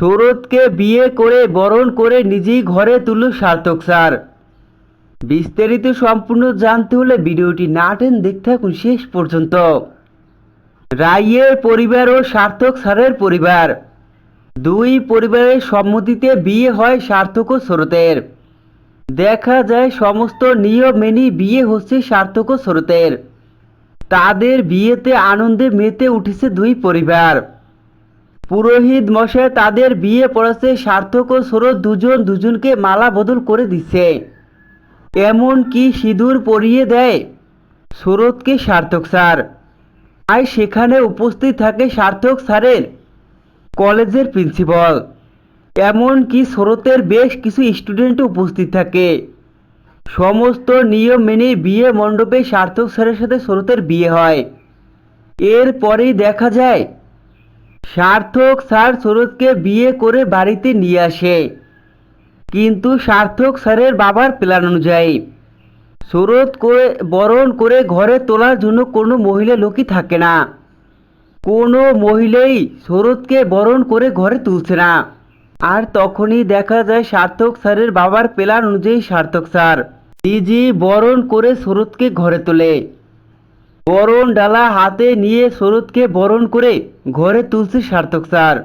শরৎকে বিয়ে করে বরণ করে নিজেই ঘরে তুলল সার্থক স্যার। বিস্তারিত সম্পূর্ণ জানতে হলে ভিডিওটি না টেন দেখতে থাকুন শেষ পর্যন্ত। রাইয়ের পরিবার ও সার্থক স্যারের পরিবার। দুই পরিবারের সম্মতিতে বিয়ে হয় সার্থক ও স্রোতের। দেখা যায় সমস্ত নিয়ম মেনে বিয়ে হচ্ছে সার্থক ও স্রোতের। তাদের বিয়েতে আনন্দে মেতে উঠেছে দুই পরিবার। পুরোহিত মশাই তাদের বিয়ে পড়াচ্ছে সার্থক ও স্রোত দুজন দুজনকে মালা বদল করে দিচ্ছে এমন কি সিঁদুর পরিয়ে দেয়? স্রোতকে সার্থক স্যার। আর সেখানে উপস্থিত থাকে সার্থক স্যারের কলেজের প্রিন্সিপাল। এমন কি স্রোতের বেশ কিছু স্টুডেন্ট উপস্থিত থাকে। সমস্ত নিয়ম মেনে বিয়ে মণ্ডপে সার্থক স্যারের সাথে স্রোতের বিয়ে হয়। এরপরেই দেখা যায় সার্থক স্যার স্রোতকে বিয়ে করে বাড়িতে নিয়ে আসে। কিন্তু সার্থক স্যারের বাবার প্ল্যান অনুযায়ী স্রোত করে বরণ করে ঘরে তোলার জন্য কোনো মহিলা লোকই থাকে না। কোনো মহিলাই স্রোতকে বরণ করে ঘরে তুলছে না। আর তখনই দেখা যায় সার্থক স্যারের বাবার প্ল্যান অনুযায়ী সার্থক স্যার নিজে বরণ করে স্রোতকে ঘরে তোলে। বরণ ডালা হাতে নিয়ে শরৎকে বরণ করে ঘরে তুলছে সার্থক স্যার।